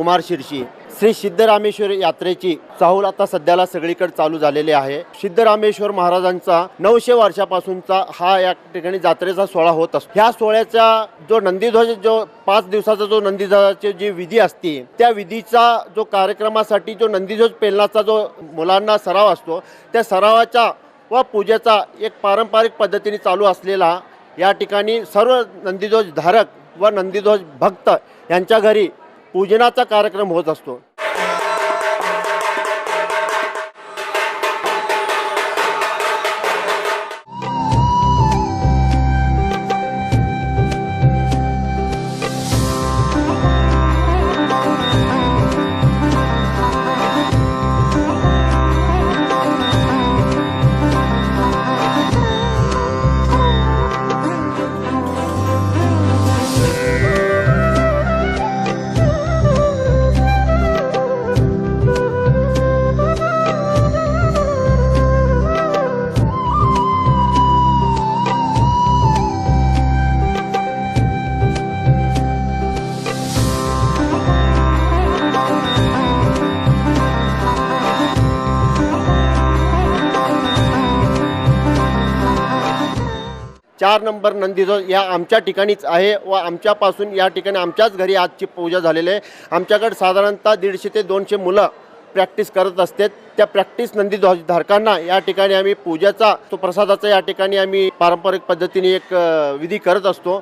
कुमार शिरशी. श्री सिद्धरामेश्वर यात्रेची चाहूल आता सध्याला सगळीकडे चालू झालेली आहे. सिद्धरामेश्वर महाराजांचा नऊशे वर्षापासूनचा हा या ठिकाणी जात्रेचा सोहळा होत असतो. ह्या सोहळ्याचा जो नंदीध्वज जो पाच दिवसाचा जो नंदीध्वजाची जी विधी असते त्या विधीचा जो कार्यक्रमासाठी जो नंदीध्वज पेलनाचा जो मुलांना सराव असतो त्या सरावाच्या व पूजेचा एक पारंपरिक पद्धतीने चालू असलेला या ठिकाणी सर्व नंदीध्वज धारक व नंदीध्वज भक्त यांच्या घरी पूजनाचा कार्यक्रम होत असतो. चार नंबर नंदीध्वज या आमच्या ठिकाणीच आहे व आमच्यापासून या ठिकाणी आमच्याच घरी आजची पूजा झालेली आहे. आमच्याकडे साधारणतः दीडशे ते दोनशे मुलं प्रॅक्टिस करत असते त्या प्रॅक्टिस नंदीध्वज धारकांना या ठिकाणी आम्ही पूजेचा तो प्रसादाचा या ठिकाणी आम्ही पारंपरिक पद्धतीने एक विधी करत असतो.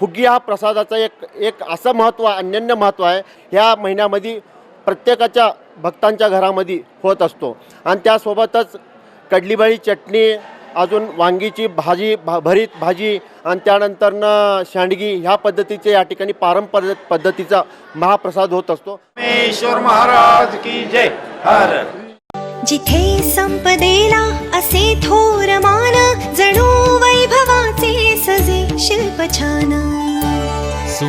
फुगी हा प्रसादाचा एक एक असं महत्त्व अनन्य महत्त्व आहे ह्या महिन्यामध्ये प्रत्येकाच्या भक्तांच्या घरामध्ये होत असतो. आणि त्यासोबतच कडलीबाळी चटणी अजून वांगीची भाजी भा भरीत भाजी आणि त्यानंतरनं सांडगी ह्या पद्धतीचे या ठिकाणी पारंपरिक पद्धतीचा महाप्रसाद होत असतो. परमेश्वर महाराज की जय. हर. जिथे संपदेला असे